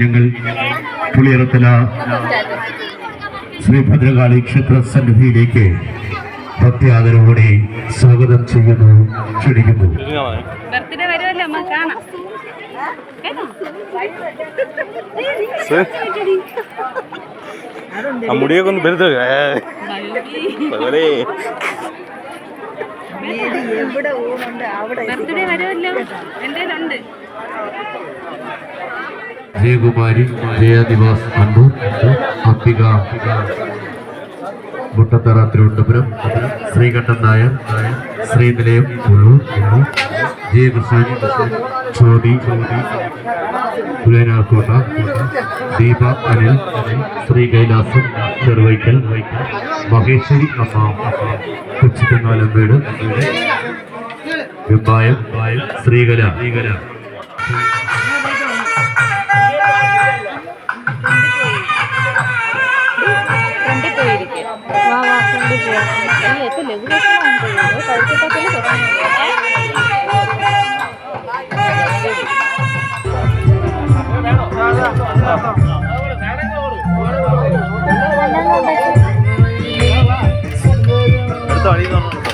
ഞങ്ങൾ പുളിയറത്തല ശ്രീ ഭദ്രകാളി ക്ഷേത്ര സന്നിധിയിലേക്ക് ഭക്തിയാദരവോടെ സ്വാഗതം ചെയ്യുന്നു ക്ഷണിക്കുന്നു. ആ മുടിയൊക്കെ ഒന്ന് വരുത് വിജയകുമാരി ജയനിവാസ് കണ്ണൂർ അംബിക മുട്ടത്തറ തിരുവനന്തപുരം. ശ്രീകണ്ഠൻ നായർ. ശ്രീനിലയം ഉള്ളൂർ ജയകൃഷ്ണൻ ജ്യോതി പുലേനാർക്കോട്ട ദീപ അനിൽ ശ്രീ കൈലാസം ചെറുവൈക്കൽ മഹേശ്വരി അമ്മ കൊച്ചിത്തങ്ങാലം വീട് Vembayam Sreekala Sreekala. những cái liệu cái số ăn thì mỗi tuần sẽ có tiếng được ăn Perdón, no, no.